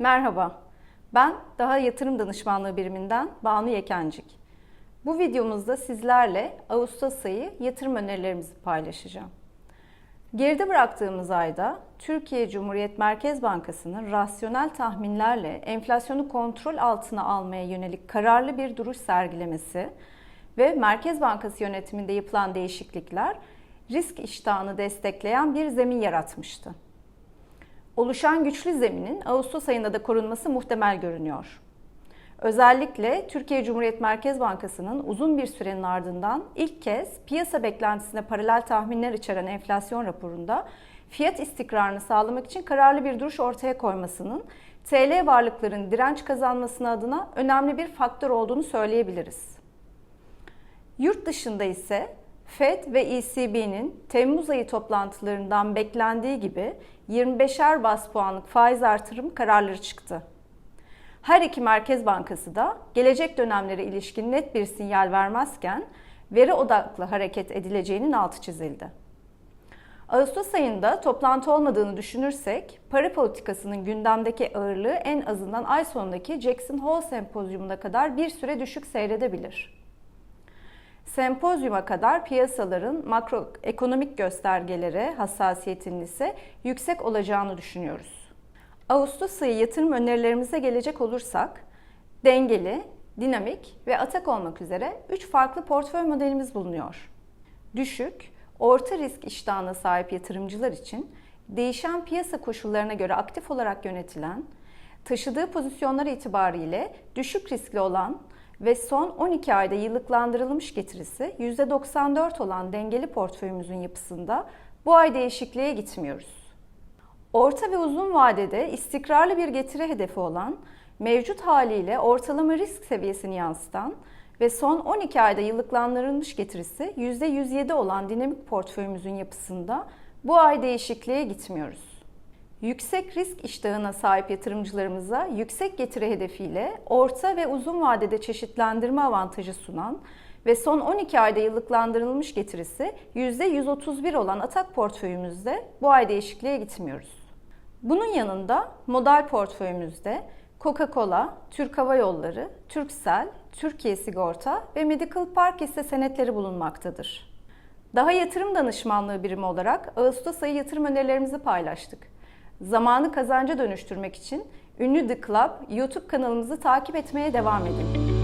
Merhaba, ben Daha Yatırım Danışmanlığı Biriminden Banu Yekencik. Bu videomuzda sizlerle Ağustos ayı yatırım önerilerimizi paylaşacağım. Geride bıraktığımız ayda Türkiye Cumhuriyet Merkez Bankası'nın rasyonel tahminlerle enflasyonu kontrol altına almaya yönelik kararlı bir duruş sergilemesi ve Merkez Bankası yönetiminde yapılan değişiklikler risk iştahını destekleyen bir zemin yaratmıştı. Oluşan güçlü zeminin Ağustos ayında da korunması muhtemel görünüyor. Özellikle Türkiye Cumhuriyet Merkez Bankası'nın uzun bir sürenin ardından ilk kez piyasa beklentisine paralel tahminler içeren enflasyon raporunda fiyat istikrarını sağlamak için kararlı bir duruş ortaya koymasının TL varlıkların direnç kazanmasına adına önemli bir faktör olduğunu söyleyebiliriz. Yurt dışında ise FED ve ECB'nin Temmuz ayı toplantılarından beklendiği gibi 25'er bas puanlık faiz artırım kararları çıktı. Her iki merkez bankası da gelecek dönemlere ilişkin net bir sinyal vermezken veri odaklı hareket edileceğinin altı çizildi. Ağustos ayında toplantı olmadığını düşünürsek, para politikasının gündemdeki ağırlığı en azından ay sonundaki Jackson Hole sempozyumuna kadar bir süre düşük seyredebilir. Sempozyuma kadar piyasaların makroekonomik göstergelere hassasiyetinin ise yüksek olacağını düşünüyoruz. Ağustos ayı yatırım önerilerimize gelecek olursak, dengeli, dinamik ve atak olmak üzere 3 farklı portföy modelimiz bulunuyor. Düşük, orta risk iştahına sahip yatırımcılar için değişen piyasa koşullarına göre aktif olarak yönetilen, taşıdığı pozisyonlar itibariyle düşük riskli olan ve son 12 ayda yıllıklandırılmış getirisi %94 olan dengeli portföyümüzün yapısında bu ay değişikliğe gitmiyoruz. Orta ve uzun vadede istikrarlı bir getiri hedefi olan, mevcut haliyle ortalama risk seviyesini yansıtan ve son 12 ayda yıllıklandırılmış getirisi %107 olan dinamik portföyümüzün yapısında bu ay değişikliğe gitmiyoruz. Yüksek risk iştahına sahip yatırımcılarımıza yüksek getiri hedefiyle orta ve uzun vadede çeşitlendirme avantajı sunan ve son 12 ayda yıllıklandırılmış getirisi %131 olan atak portföyümüzde bu ay değişikliğe gitmiyoruz. Bunun yanında modal portföyümüzde Coca-Cola, Türk Hava Yolları, Turkcell, Türkiye Sigorta ve Medical Park hisse senetleri bulunmaktadır. Daha yatırım danışmanlığı birimi olarak Ağustos ayı yatırım önerilerimizi paylaştık. Zamanı kazanca dönüştürmek için ünlü The Club YouTube kanalımızı takip etmeye devam edin.